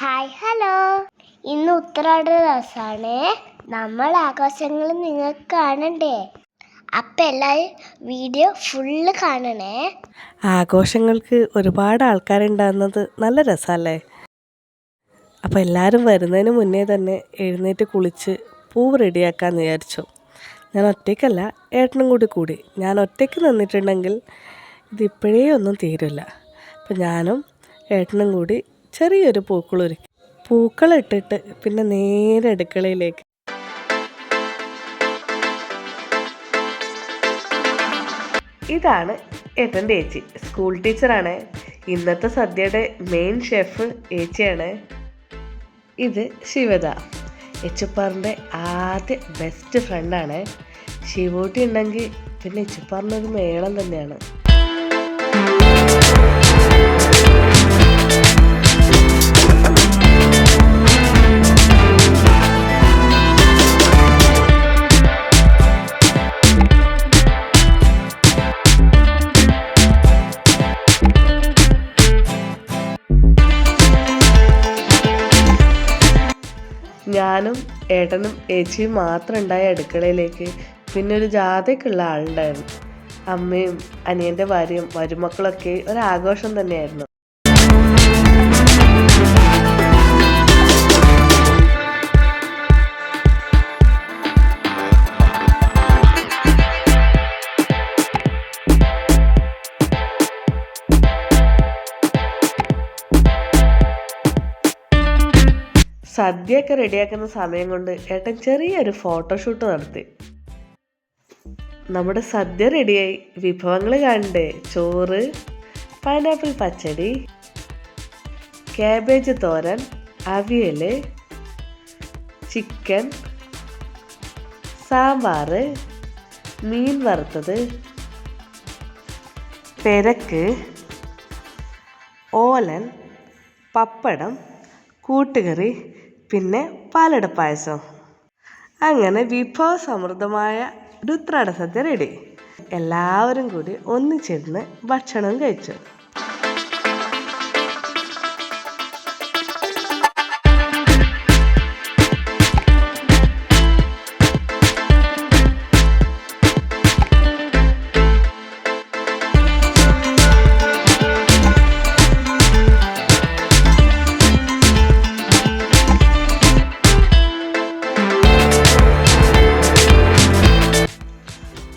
Hi hello. ഇന്ന് ഉത്തരാട ദിവസമാണ്. നമ്മൾ ആഘോഷങ്ങൾ നിങ്ങൾക്ക് കാണണ്ടേ? അപ്പം എല്ലാവരും വീഡിയോ ഫുള്ള് കാണണേ. ആഘോഷങ്ങൾക്ക് ഒരുപാട് ആൾക്കാരുണ്ടാകുന്നത് നല്ല രസമല്ലേ? അപ്പോൾ എല്ലാവരും വരുന്നതിന് മുന്നേ തന്നെ എഴുന്നേറ്റ് കുളിച്ച് പൂ റെഡിയാക്കാമെന്ന് വിചാരിച്ചു. ഞാൻ ഒറ്റയ്ക്കല്ല ഏട്ടനും കൂടി കൂടി. ഞാൻ ഒറ്റയ്ക്ക് നിന്നിട്ടുണ്ടെങ്കിൽ ഇതിപ്പോഴേ ഒന്നും തീരില്ല. അപ്പം ഞാനും ഏട്ടനും കൂടി ചെറിയൊരു പൂക്കളൊരുക്കി പൂക്കളിട്ടിട്ട് പിന്നെ നേരെ അടുക്കളയിലേക്ക്. ഇതാണ് ഏട്ടന്റെ ഏച്ചി സ്കൂൾ ടീച്ചറാണ്. ഇന്നത്തെ സദ്യയുടെ മെയിൻ ഷെഫ് ഏച്ചിയാണ് ഇത് ശിവദ. എച്ചുപ്പാറിന്റെ ആദ്യ ബെസ്റ്റ് ഫ്രണ്ടാണ് ശിവൂട്ടി ഉണ്ടെങ്കിൽ പിന്നെ എച്ചുപ്പാറിന്റെ ഒരു മേളം തന്നെയാണ്. ഞാനും ഏട്ടനും ഏച്ചിയും മാത്രം ഉണ്ടായ അടുക്കളയിലേക്ക് പിന്നെ ഒരു ജാഥയ്ക്കുള്ള ആളുണ്ടായിരുന്നു. അമ്മയും അനിയന്റെ ഭാര്യയും മരുമക്കളൊക്കെ ഒരാഘോഷം തന്നെയായിരുന്നു. സദ്യയൊക്കെ റെഡിയാക്കുന്ന സമയം കൊണ്ട് ഏട്ടൻ ചെറിയൊരു ഫോട്ടോഷൂട്ട് നടത്തി. നമ്മുടെ സദ്യ റെഡിയായി. വിഭവങ്ങൾ കണ്ടേ. ചോറ് pineapple pachadi cabbage thoran avial chicken sambar മീൻ വറുത്തത് പെരക്ക് ഓലൻ പപ്പടം കൂട്ടുകറി പിന്നെ പാലട പായസം. അങ്ങനെ വിഭവസമൃദ്ധമായ ഒരു ഉത്രാട സദ്യ റെഡി എല്ലാവരും കൂടി ഒന്നിച്ചിരുന്ന് ഭക്ഷണം കഴിച്ചു.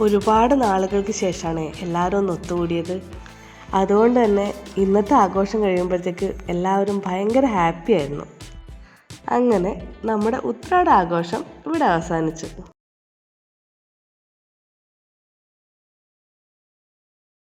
ഒരുപാട് നാളുകൾക്ക് ശേഷമാണ് എല്ലാവരും ഒന്ന് ഒത്തുകൂടിയത്. അതുകൊണ്ട് തന്നെ ഇന്നത്തെ ആഘോഷം കഴിയുമ്പോഴത്തേക്ക് എല്ലാവരും ഭയങ്കര ഹാപ്പി ആയിരുന്നു. അങ്ങനെ നമ്മുടെ ഉത്രാട ആഘോഷം ഇവിടെ അവസാനിച്ചു.